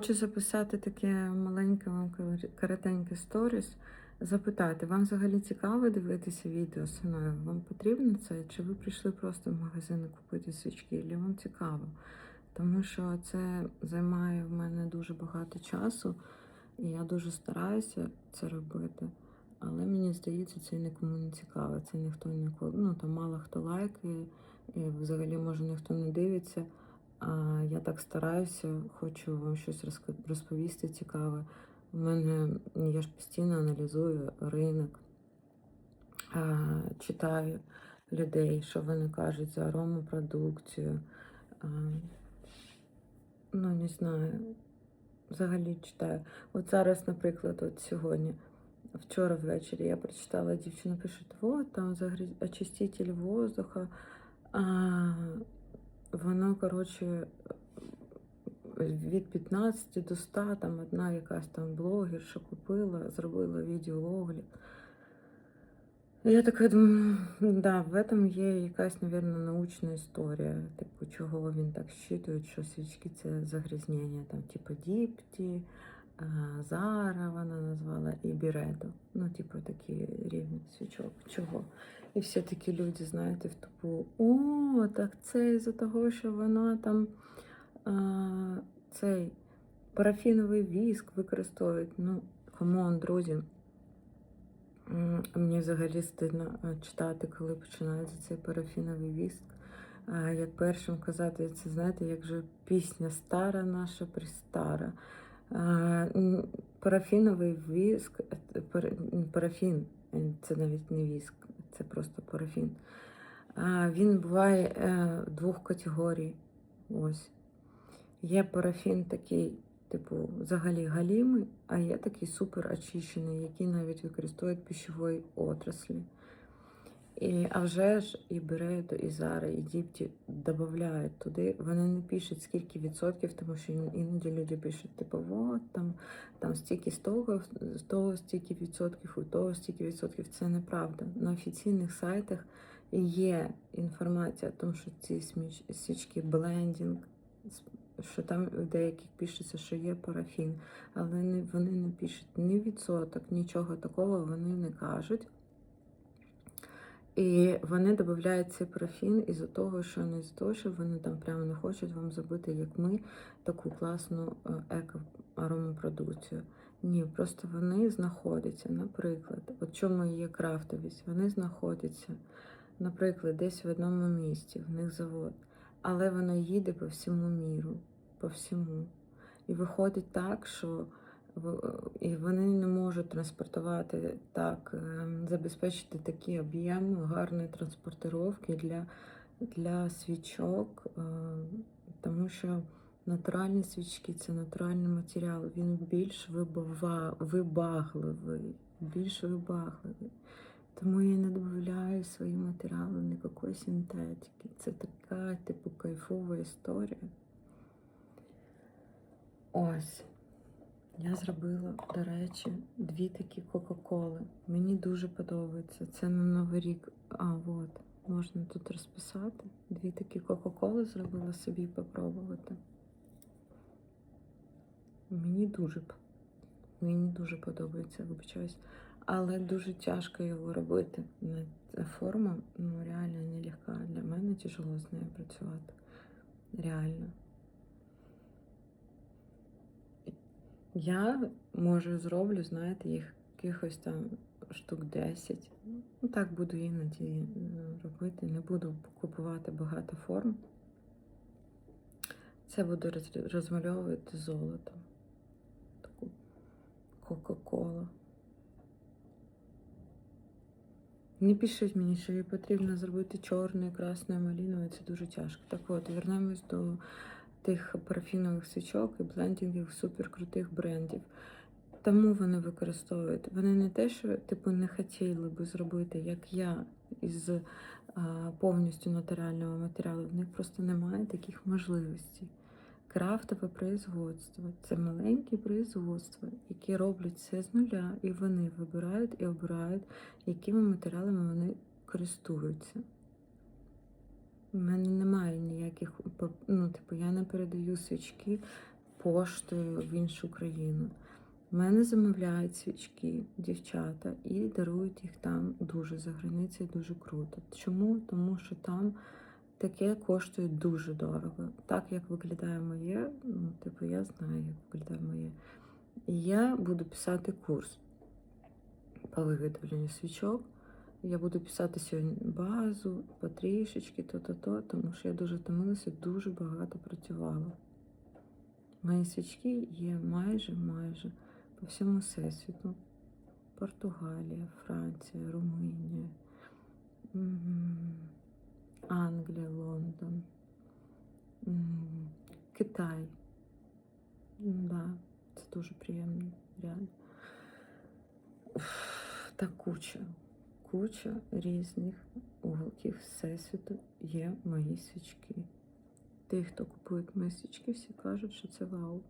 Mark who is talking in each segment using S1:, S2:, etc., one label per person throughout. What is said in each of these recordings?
S1: Хочу записати таке маленьке вам коротеньке сторіс. Запитати, вам взагалі цікаво дивитися відео зі мною? Вам потрібно це? Чи ви прийшли просто в магазин купити свічки? Чи вам цікаво? Тому що це займає в мене дуже багато часу, і я дуже стараюся це робити. Але мені здається, це нікому не цікаво. Це ніхто ніколи. Ну там мало хто лайкає, і взагалі може ніхто не дивиться. Я так стараюся, хочу вам щось розповісти цікаве. У мене я ж постійно аналізую ринок, читаю людей, що вони кажуть за аромапродукцію. А, ну, не знаю. Взагалі читаю. От зараз, наприклад, от сьогодні, вчора ввечері я прочитала, дівчина пише, вот там очиститель воздуха. А, воно, коротше, від 15 до 100, там одна якась там блогерша купила, зробила відеоогляд. Я така думаю, да, в этом є якась, мабуть, научна історія, типу, чого він так щитує, що свічки це загрязнення, там, типу, Діпті, Зара вона назвала і Бірето. Ну, типу, такі рівні свічок. Чого? І всі такі люди, знаєте, в тупу, о, так це із-за того, що вона там а, цей парафіновий віск використовують. Ну, камон, друзі. Мені взагалі стидно читати, коли починається цей парафіновий віск. Як першим казати, це знаєте, як же пісня стара наша пристара. Парафіновий віск, е, пар- парафін, е, це навіть не віск, це просто парафін. Він буває е, двох категорій. Ось. Є парафін такий, типу, взагалі галімий, а є такий супер очищений, який навіть використовують пищової отраслі. І, а вже ж і Берето, і Зара, і Діпті додають туди. Вони не пишуть скільки відсотків, тому що іноді люди пишуть, типу, от там, там стільки з того, з того стільки відсотків, у того стільки відсотків. Це неправда. На офіційних сайтах є інформація, тому що ці свічки блендінг, що там в деяких пишеться, що є парафін, але не, вони не пишуть ні відсоток, нічого такого вони не кажуть. І вони додають цей парафін із-за того, що не з того, що вони там прямо не хочуть вам забити, як ми, таку класну е, еко-аромапродукцію. Ні, просто вони знаходяться, наприклад, от чому є крафтовість, вони знаходяться, наприклад, десь в одному місті, в них завод, але воно їде по всьому міру, по всьому. І виходить так, що і вони не можуть транспортувати так, ем, забезпечити такі об'єми гарної транспортировки для, для свічок, е, тому що натуральні свічки це натуральний матеріал, він більш вибагливий, більш вибагливий. Тому я не додаю свої матеріали ніякої синтетики. Це така, типу, кайфова історія. Ось. Я зробила, до речі, дві такі Кока-Коли. Мені дуже подобається. Це на Новий рік. А, от, можна тут розписати. Дві такі Кока-Коли зробила собі попробувати. Мені дуже, мені дуже подобається, вибачаюсь. Але дуже тяжко його робити. Форма ну, реально нелегка. Для мене тяжело з нею працювати. Реально. Я може зроблю, знаєте, їх якихось там штук 10. Ну так буду іноді е, робити. Не буду купувати багато форм. Це буду розмальовувати золотом. Таку Кока-Кола. Не пишіть мені, що її потрібно зробити чорною, красною, маліновою. Це дуже тяжко. Так от, вернемось до тих парафінових свічок і блендінгів суперкрутих брендів. Тому вони використовують. Вони не те, що типу не хотіли би зробити, як я, із а, повністю натурального матеріалу. В них просто немає таких можливостей. Крафтове производство це маленькі производства, які роблять все з нуля, і вони вибирають і обирають, якими матеріалами вони користуються. У мене немає ніяких, ну, типу, я не передаю свічки поштою в іншу країну. В мене замовляють свічки дівчата і дарують їх там дуже за границею, дуже круто. Чому? Тому що там таке коштує дуже дорого. Так як виглядає моє, ну, типу, я знаю, як виглядає моє. І я буду писати курс по виготовленню свічок. Я буду писати сьогодні базу, потрішечки, то-то-то, тому що я дуже втомилася, дуже багато працювала. Мої свічки є майже майже по всьому всесвіту. Португалія, Франція, Румунія, Англія, Лондон, Китай. Да, це дуже приємно, реально. Та куча, куча різних уголків Всесвіту є мої свічки. Ті, хто купує мої свічки, всі кажуть, що це вау.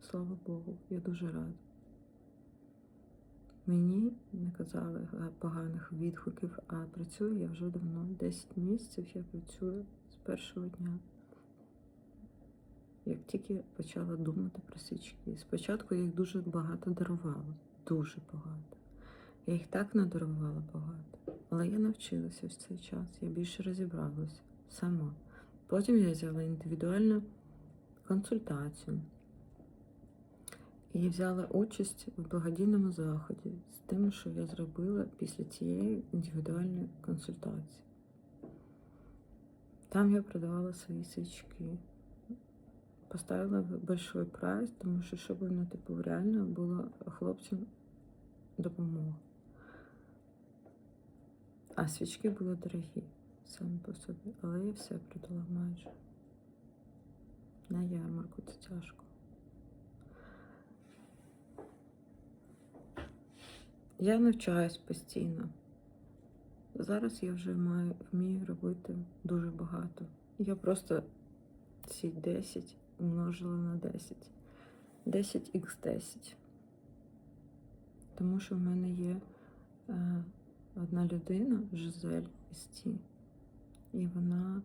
S1: Слава Богу, я дуже рада. Мені не казали поганих відгуків, а працюю я вже давно. 10 місяців я працюю з першого дня. Як тільки почала думати про свічки. Спочатку я їх дуже багато дарувала. Дуже багато. Я їх так надарувала багато. Але я навчилася в цей час. Я більше розібралася сама. Потім я взяла індивідуальну консультацію і взяла участь в благодійному заході з тим, що я зробила після цієї індивідуальної консультації. Там я продавала свої свічки. Поставила большой прайс, тому що щоб воно типу реально було хлопцям допомога. А свічки були дорогі самі по собі, але я все продала майже. На ярмарку це тяжко. Я навчаюсь постійно. Зараз я вже маю, вмію робити дуже багато. Я просто ці 10 умножила на 10. 10 х 10. Тому що в мене є е, одна людина, Жизель Істі, і вона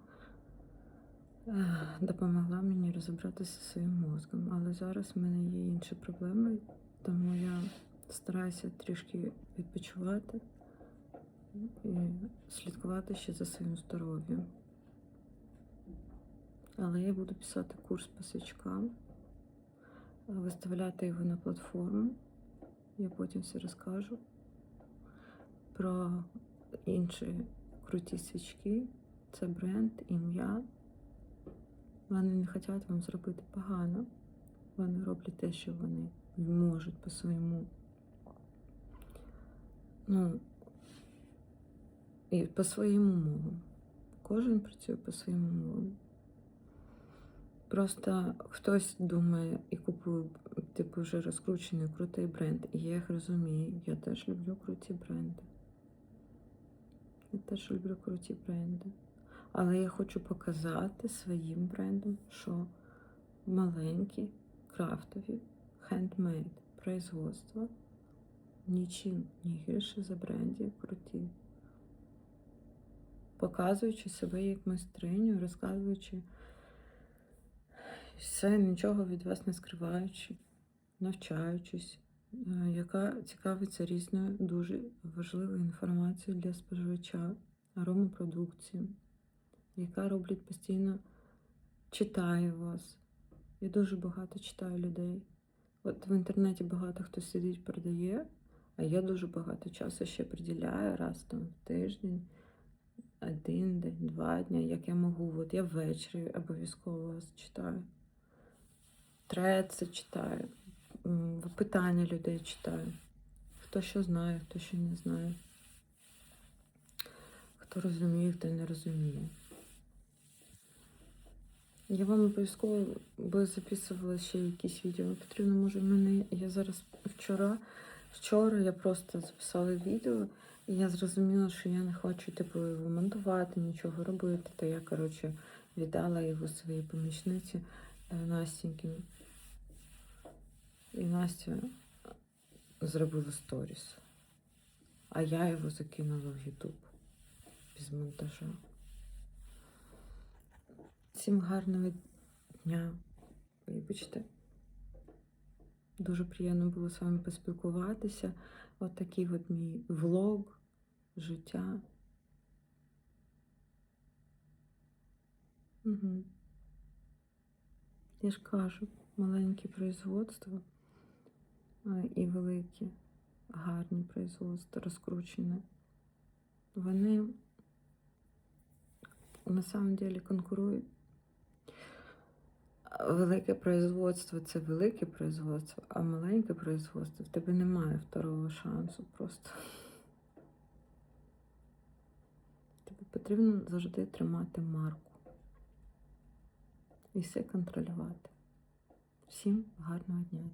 S1: е, допомогла мені розібратися зі своїм мозком. Але зараз в мене є інші проблеми, тому я стараюся трішки відпочивати і слідкувати ще за своїм здоров'ям. Але я буду писати курс по свічкам, виставляти його на платформу. Я потім все розкажу про інші круті свічки. Це бренд, ім'я. Вони не хочуть вам зробити погано. Вони роблять те, що вони можуть по своєму. Ну, і по своїм умовам. Кожен працює по своїм умовам. Просто хтось думає і купує, типу, вже розкручений крутий бренд. І я їх розумію. Я теж люблю круті бренди. Я теж люблю круті бренди. Але я хочу показати своїм брендом, що маленькі, крафтові, хендмейд производства нічим не гірше за брендів круті. Показуючи себе як майстриню, розказуючи все, нічого від вас не скриваючи, навчаючись, яка цікавиться різною дуже важливою інформацією для споживача, аромапродукції, яка роблять постійно, читає вас. Я дуже багато читаю людей. От в інтернеті багато хто сидить, продає, а я дуже багато часу ще приділяю раз там в тиждень, один день, два дні, як я можу. От я ввечері обов'язково вас читаю. Треці читаю, питання людей читаю. Хто що знає, хто що не знає. Хто розуміє, хто не розуміє. Я вам обов'язково би записувала ще якісь відео. Потрібно, може, в мене. Я зараз вчора, вчора я просто записала відео, і я зрозуміла, що я не хочу типу його монтувати, нічого робити. То я, коротше, віддала його своїй помічниці е, Настіньки. І Настя зробила сторіс. А я його закинула в Ютуб без монтажа. Всім гарного дня. Вибачте, Дуже приємно було з вами поспілкуватися. От такий от мій влог, життя. Угу. Я ж кажу, маленькі производства а, і великі, гарні производства, розкручені. Вони на самом деле конкурують. Велике производство це велике производство, а маленьке производство в тебе немає второго шансу просто. Тобі потрібно завжди тримати марку і все контролювати. Всім гарного дня.